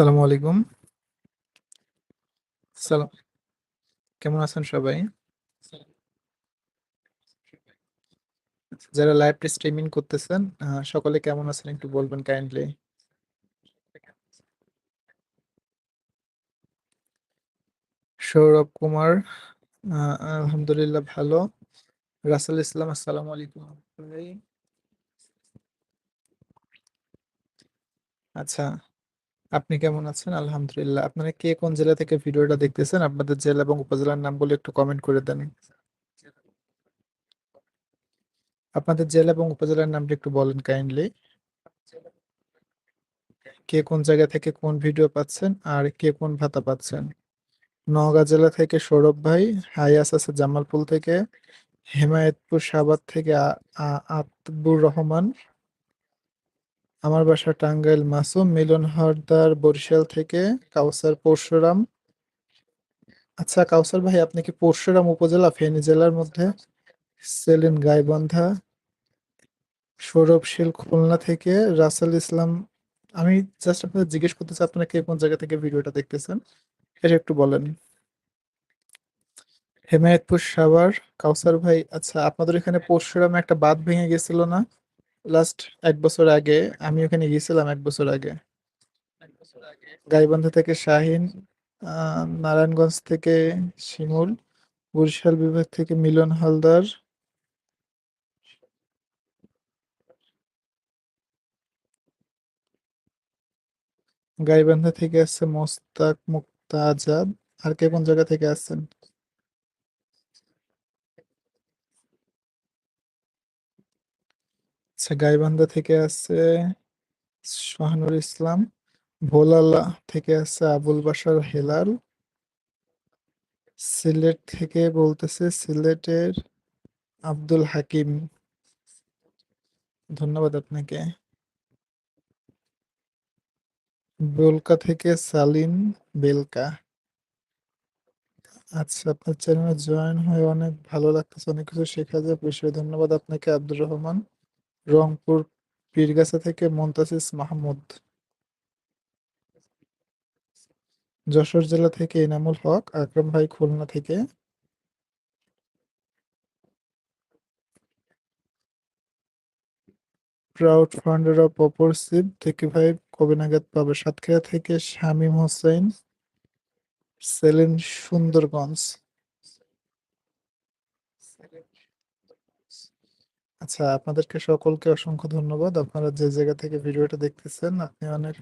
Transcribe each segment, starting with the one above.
আসসালামু আলাইকুম। সালাম। কেমন আছেন সবাই? যারা লাইভটা স্ট্রিমিং করতেছেন, সকলে কেমন আছেন একটু বলবেন কাইন্ডলি? সৌরভ কুমার, আলহামদুলিল্লাহ ভালো। রাসেল ইসলাম, আসসালামু আলাইকুম। আচ্ছা, আপনি কেমন আছেন? আলহামদুলিল্লাহ। আপনারা কে কোন জেলা থেকে ভিডিওটা দেখতেছেন? আপনাদের জেলা এবং উপজেলার নামগুলো একটু কমেন্ট করে দেন। আপনাদের জেলা এবং উপজেলার নামটা একটু বলেন কাইন্ডলি। কে কোন জায়গা থেকে কোন ভিডিও পাচ্ছেন আর কে কোন ভাতা পাচ্ছেন? নওগাঁ জেলা থেকে সৌরভ ভাই, হায়াস আছে জামালপুর থেকে, হেমায়েতপুর সাভার থেকে আতবুর রহমান। আমার বাসা টাঙ্গাইল মাসুম, মিলন হরদার বরিশাল থেকে, কাউসার পরশুরাম। আচ্ছা কাউসার ভাই আপনি কি পরশুরাম উপজেলা ফেনী জেলার মধ্যে? সেলিন গাইবান্ধা। সৌরভ শীল খুলনা থেকে, রাসেল ইসলাম আমি জাস্ট আপনাদের জিজ্ঞেস করতে চাই আপনারা কে কোন জায়গা থেকে ভিডিওটা দেখতেছেন? এটা একটু বলেন। হেমায়েতপুর সাভার, কাউসার ভাই আচ্ছা আপনাদের এখানে পরশুরামে একটা বাঁধ ভেঙে গেছিল না? লাস্ট এক বছর আগে। আমি ওখানে গিয়েছিলাম এক বছর আগে। গাইবান্ধা থেকে শাহীন, নারায়ণগঞ্জ থেকে শিমুল, বরিশাল বিভাগ থেকে মিলন হালদার। গাইবান্ধা থেকে আসছে মোস্তাক মুক্তা আজাদ। আর কে কোন জায়গা থেকে আসছেন? আচ্ছা গাইবান্ধা থেকে আছে শাহানুর ইসলাম, ভোলালা থেকে আছে আবুল বাশার হেলাল। সিলেট থেকে বলতেছে সিলেটের আব্দুল হাকিম। ধন্যবাদ আপনাকে। বেলকা থেকে সালিম বেলকা। আচ্ছা আপনার চ্যানেলে জয়েন হয়ে অনেক ভালো লাগতেছে। অনেক কিছু শেখা যায়। বিষয়ে ধন্যবাদ আপনাকে আব্দুর রহমান। রংপুর পীরগাছা থেকে মুনতাসিস মাহমুদ। যশোর জেলা থেকে এনামুল হক, আকরাম ভাই খুলনা থেকে। ক্রাউড ফান্ডার অফ অপরসিভ থেকে ভাই কবে নাগাদ পাবে? সাতক্ষীরা থেকে শামীম হোসেন। সেলিন সুন্দরগঞ্জ। আচ্ছা আপনাদেরকে সকলকে অসংখ্য ধন্যবাদ। আপনারা যে জায়গা থেকে ভিডিওটা দেখতেছেন, আপনি অনেক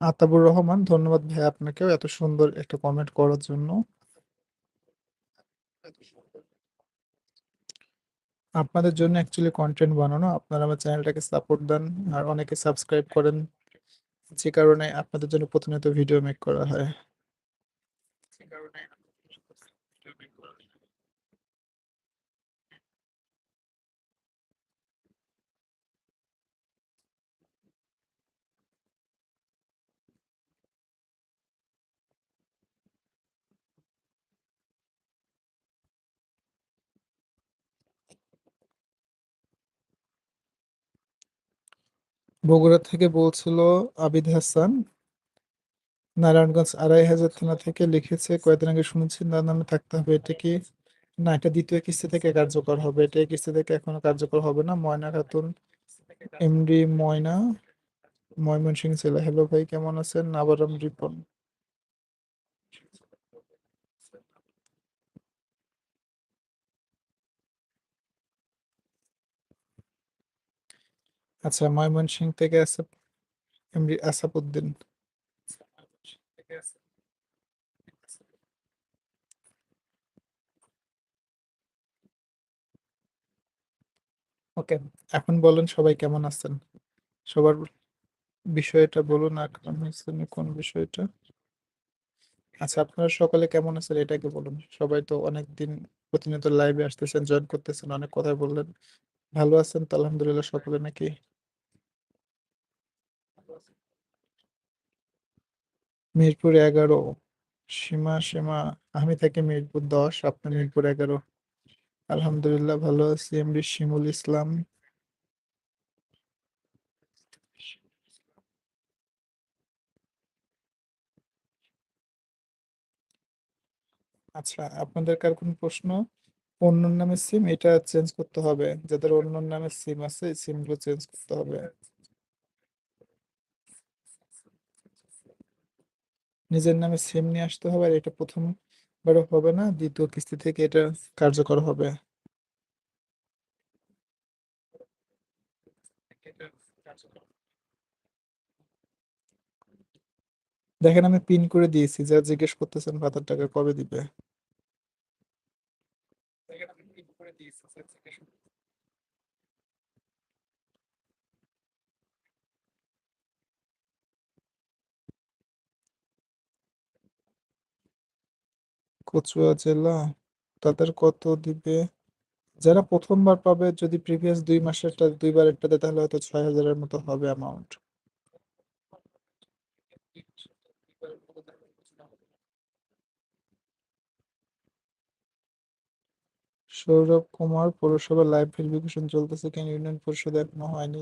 আতাবুর রহমান, ধন্যবাদ ভাই আপনাকেও এত সুন্দর একটা কমেন্ট করার জন্য। আপনাদের জন্য অ্যাকচুয়ালি কন্টেন্ট বানানো। আপনারা আমার চ্যানেলটাকে সাপোর্ট দেন, আর অনেকে সাবস্ক্রাইব করেন। যে কারণে আপনাদের জন্য প্রতিনিয়ত ভিডিও মেক করা হয়। বগুড়া থেকে বলছিল আবিদ হাসান। নারায়ণগঞ্জ আড়াই হাজার থানা থেকে লিখেছে কয়েকদিন আগে শুনেছি না নামে থাকতে হবে। এটা কি? না এটা দ্বিতীয় কিস্তি থেকে কার্যকর হবে। এটা কিস্তি থেকে এখনও কার্যকর হবে না। ময়না খাতুন, এমডি ময়না, ময়মনসিং জেলা। হ্যালো ভাই কেমন আছেন? আবারাম রিপন। আচ্ছা ময়মনসিংহ থেকে আছে এমডি। ওকে। এখন বলেন সবাই কেমন আছেন? সবার বিষয়টা বলুন আকরাম কোন বিষয়টা? আচ্ছা আপনারা সকলে কেমন আছেন এটাকে বলুন। সবাই তো অনেকদিন প্রতিনিয়ত লাইভে আসতেছেন, জয়েন করতেছেন, অনেক কথাই বললেন। ভালো আছেন তো আলহামদুলিল্লাহ সকলে নাকি? মিরপুর ১১ সীমা, সীমা আমি থাকি মিরপুর দশ আপনার মিরপুর ১১ আলহামদুলিল্লাহ ভালো আছি। এমডি শিমুল ইসলাম। আচ্ছা আপনাদের কার কোনো প্রশ্ন? অন্যর নামে সিম এটা চেঞ্জ করতে হবে। যাদের অন্যর নামে সিম আছে সিমগুলো চেঞ্জ করতে হবে। নিজের নামে সেম নিয়ে আসতে হবে আর এটা ১ম বারে হবে না। দ্বিতীয় কিস্তি থেকে এটা কার্যকর হবে। দেখেন আমি পিন করে দিয়েছি। যা জিজ্ঞেস করতেছেন ভাতার টাকা কবে দিবে? দেখেন আমি পিন করে দিয়েছি। যারা জিজ্ঞেস কচুয়া জেলা তাদের কত দিবে? যারা প্রথমবার পাবে যদি প্রিভিয়াস দুই মাসেরটা দুইবার একটা দেয় তাহলে হয়তো ৬,০০০ এর মতো হবে অ্যামাউন্ট। সৌরভ কুমার পৌরসভা লাইভ ভেরিফিকেশন চলতেছে কেন ইউনিয়ন পরিষদে এখনও হয়নি?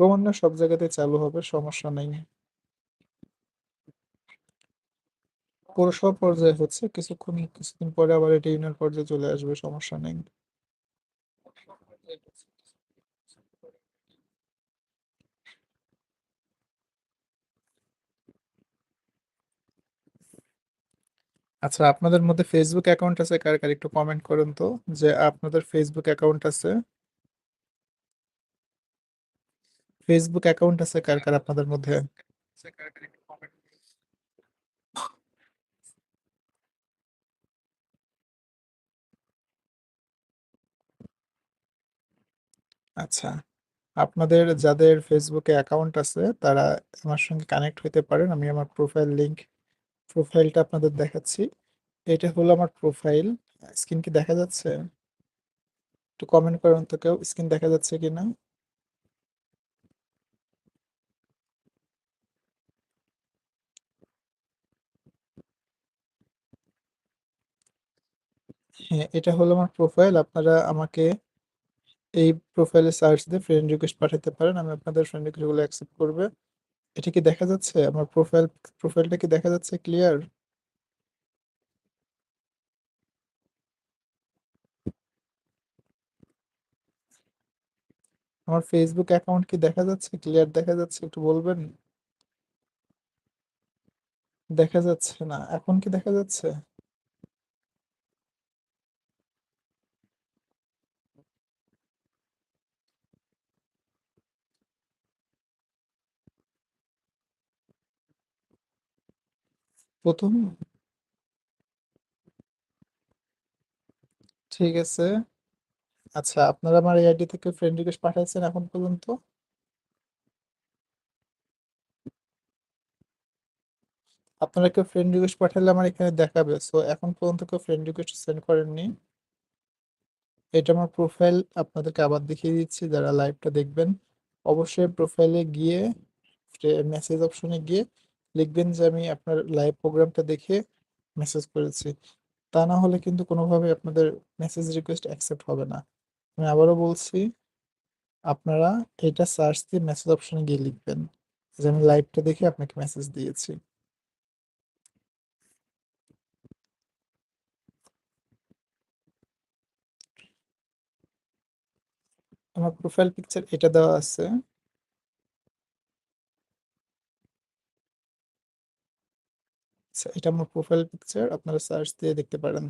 ক্রমান্বয়ে সব জায়গাতে চালু হবে সমস্যা নেই। পৌরসভা পর্যায়ে হচ্ছে কিছুক্ষণ কিছুদিন পরে আবার এটা ইউনিয়ন পর্যায়ে চলে আসবে সমস্যা নেই। আচ্ছা আপনাদের মধ্যে ফেসবুক অ্যাকাউন্ট আছে কার, কার একটু কমেন্ট করুন তো যে আপনাদের ফেসবুক অ্যাকাউন্ট আছে? ফেসবুক অ্যাকাউন্ট আছে কার, কার আপনাদের মধ্যে? আচ্ছা। আপনাদের যাদের ফেসবুকে অ্যাকাউন্ট আছে তারা আমার সঙ্গে কানেক্ট হইতে পারেন। আমি আমার প্রোফাইল লিংক প্রোফাইলটা আপনাদের দেখাচ্ছি। এটা হলো আমার প্রোফাইল। স্ক্রিন কি দেখা যাচ্ছে? একটু কমেন্ট করেন তো কেউ স্ক্রিন দেখা যাচ্ছে কিনা? হ্যাঁ, এটা হলো আমার প্রোফাইল। আপনারা আমাকে এই প্রোফাইলে সার্চ দিয়ে ফ্রেন্ড রিকোয়েস্ট পাঠাতে পারেন। আমি আপনাদের ফ্রেন্ড রিকোয়েস্টগুলো অ্যাকসেপ্ট করবে। এটা কি দেখা যাচ্ছে? আমার প্রোফাইল প্রোফাইলটা কি দেখা যাচ্ছে ক্লিয়ার? আমার ফেসবুক অ্যাকাউন্ট কি দেখা যাচ্ছে? ক্লিয়ার দেখা যাচ্ছে একটু বলবেন? দেখা যাচ্ছে না। এখন কি দেখা যাচ্ছে? প্রথম ঠিক আছে। আচ্ছা আপনারা আমার এই আইডি থেকে ফ্রেন্ড রিকোয়েস্ট পাঠাইছেন এখন পর্যন্ত? আপনারা কেউ ফ্রেন্ড রিকোয়েস্ট পাঠালে আমার এখানে দেখাবে। সো এখন পর্যন্ত কেউ ফ্রেন্ড রিকোয়েস্ট সেন্ড করেননি। এটা আমার প্রোফাইল আপনাদেরকে আবার দেখিয়ে দিচ্ছি, যারা লাইভটা দেখবেন। অবশ্যই প্রোফাইলে গিয়ে মেসেজ অপশনে গিয়ে লিখবেন যে আমি আপনার লাইভ প্রোগ্রামটা দেখে মেসেজ করেছি। তা না হলে কিন্তু কোনোভাবে আপনাদের মেসেজ রিকোয়েস্ট অ্যাকসেপ্ট হবে না। আমি আবারও বলছি, আপনারা এটা সার্চ দিয়ে মেসেজ অপশনে গিয়ে লিখবেন যে আমি লাইভটা দেখে আপনাকে মেসেজ দিয়েছি। আমার প্রোফাইল পিকচার এটা দেওয়া আছে। আচ্ছা এটা আমার প্রোফাইল পিকচার আপনারা সার্চ দিয়ে দেখতে পারেন।